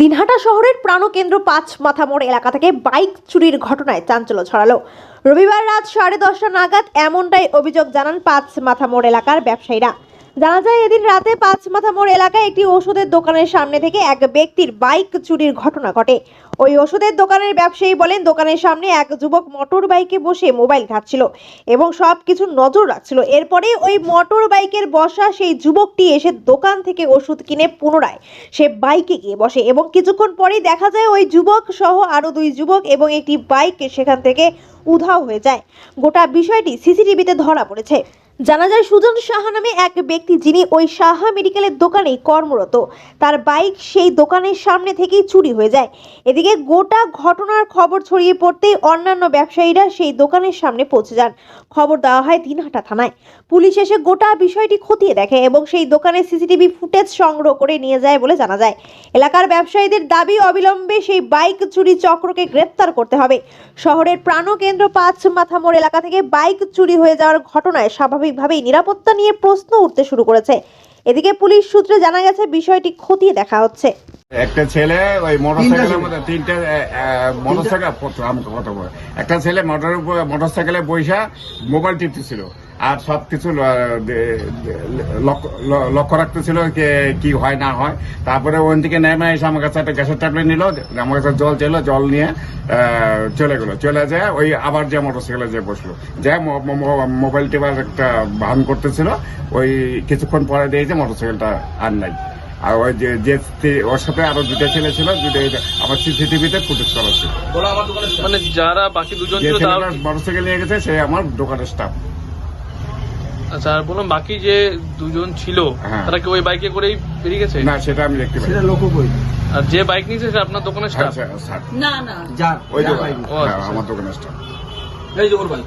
দিনহাটা শহরের প্রাণকেন্দ্র পাঁচ মাথা মোড় এলাকা থেকে বাইক চুরির ঘটনায় চাঞ্চল্য ছড়ালো। রবিবার রাত সাড়ে দশটা নাগাদ এমনটাই অভিযোগ জানান পাঁচ মাথা মোড় এলাকার ব্যবসায়ীরা। জানা যায়, এদিন রাতে পাঁচ মাথা মোড় এলাকায় একটি ওষুধের দোকানের সামনে থেকে এক ব্যক্তির বাইক চুরির ঘটনা ঘটে। ওই ওষুধের দোকানের ব্যবসায়ী বলেন, দোকানের সামনে এক যুবক মোটর বাইকে বসে মোবাইল ঘাটছিল এবং সব কিছু নজর রাখছিল। এরপরে ওই মোটর বাইকের বসা সেই যুবকটি এসে দোকান থেকে ওষুধ কিনে পুনরায় সে বাইকে গিয়ে বসে এবং কিছুক্ষণ পরেই দেখা যায়, ওই যুবক সহ আরও দুই যুবক এবং একটি বাইক সেখান থেকে উধাও হয়ে যায়। গোটা বিষয়টি সিসিটিভিতে ধরা পড়েছে। জানা যায়, সুজন সাহা নামে এক ব্যক্তি যিনি ওই সাহা মেডিকেলের দোকানে কর্মরত। তার বাইক সেই দোকানের সামনে থেকেই চুরি হয়ে যায়। এদিকে গোটা ঘটনার খবর ছড়িয়ে পড়তেই অন্যান্য ব্যবসায়ীরা সেই দোকানের সামনে পৌঁছে যান। খবর দেওয়া হয় দিনহাটা থানায়। পুলিশ এসে গোটা বিষয়টি খতিয়ে দেখে এবং সেই দোকানের সিসিটিভি ফুটেজ সংগ্রহ করে নিয়ে যায় বলে জানা যায়। এলাকার ব্যবসায়ীদের দাবি অবিলম্বে সেই বাইক চুরি চক্রকে গ্রেপ্তার করতে হবে। শহরের প্রাণকেন্দ্র পাঁচ মাথা মোড় এলাকা থেকে বাইক চুরি হয়ে যাওয়ার ঘটনায় স্বাভাবিকভাবেই নিরাপত্তা নিয়ে প্রশ্ন উঠতে শুরু করেছে। এদিকে পুলিশ সূত্রে জানা গেছে বিষয়টি খতিয়ে দেখা হচ্ছে। একটা ছেলে ওই মোটরসাইকেলের মধ্যে তিনটে মোটরসাইকেল একটা ছেলে মোটর মোটরসাইকেলে বৈশা মোবাইল টিপতেছিল। আর সব কিছু লক্ষ্য রাখতেছিল কে কি হয় না হয়। তারপরে ওখান থেকে নেমে এসে আমার কাছে একটা গ্যাসের ট্যাবলেট নিল আমার কাছে জল ছিল জল নিয়ে চলে গেলো। চলে যায় ওই আবার যে মোটরসাইকেলে যে বসল। যে মোবাইল টেপার একটা ভান করতেছিল। ওই কিছুক্ষণ পরে দিয়েছে মোটরসাইকেলটা আর নাই। আর ওই যে যে ওর সাথে আরও দুটো ছেলে ছিল দুটো আমার সিসিটিভিতে ফুটেজ করা ছিল। মানে যারা বাকি দুজন যে মোটরসাইকেল নিয়ে গেছে সে আমার দোকানের স্টাফ আচ্ছা আর বলুন বাকি যে দুজন ছিল হ্যাঁ। তারা কি ওই বাইকে করেই বেরিয়ে গেছে? না সেটা আমি দেখতে পাই সেটা লোকও কই আর যে বাইক নিয়েছে সেটা আপনার দোকানের হ্যাঁ, স্টাফ। না না। যার ওই যার দোকান হ্যাঁ, আচ্ছা। আমার দোকানের স্টাফ এই যে ওর bike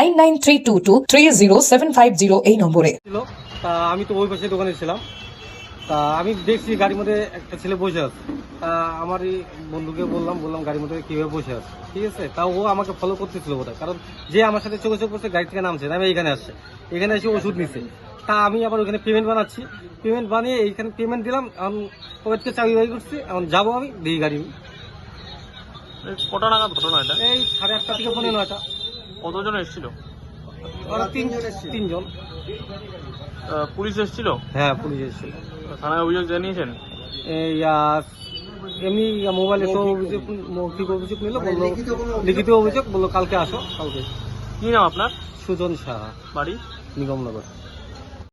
nine nine three two two three zero seven five zero এই নম্বরে। ছিল তা আমি তো ওই পাশে দোকানে ছিলাম। তা আমি দেখছি গাড়ির মধ্যে একটা ছেলে বসে আছে। তা আমার এই বন্ধুকে বললাম বললাম গাড়ির মধ্যে কীভাবে বসে আছে। ঠিক আছে? তা ও আমাকে ফলো করতেছিল বোধহয় কারণ যে আমার সাথে চোখে চোখ পড়ছে গাড়ি থেকে নামছে আমি এখানে আসছে। এখানে এসে ওষুধ নিচ্ছে তা আমি আবার ওখানে পেমেন্ট বানাচ্ছি। পেমেন্ট বানিয়ে এইখানে পেমেন্ট দিলাম এখন পকেটকে চাবি বাই করছি এখন যাব আমি দিই গাড়ি। কটা নাগাদ ঘটনা এটা? এই সাড়ে আটটা থেকে পনেরো নয়টা। কতজন এসেছিল? তিনজন। আহ, পুলিশ এসেছিল? হ্যাঁ পুলিশ এসেছিল। থানায় অভিযোগ জানিয়েছেন? এই এমনি মোবাইলে তো অভিযোগ মৌখিক অভিযোগ নিল বলল লিখিত অভিযোগ বলল কালকে আসো কালকে। কি নাম আপনার? সুজন সাহা বাড়ি? নিগমনগর।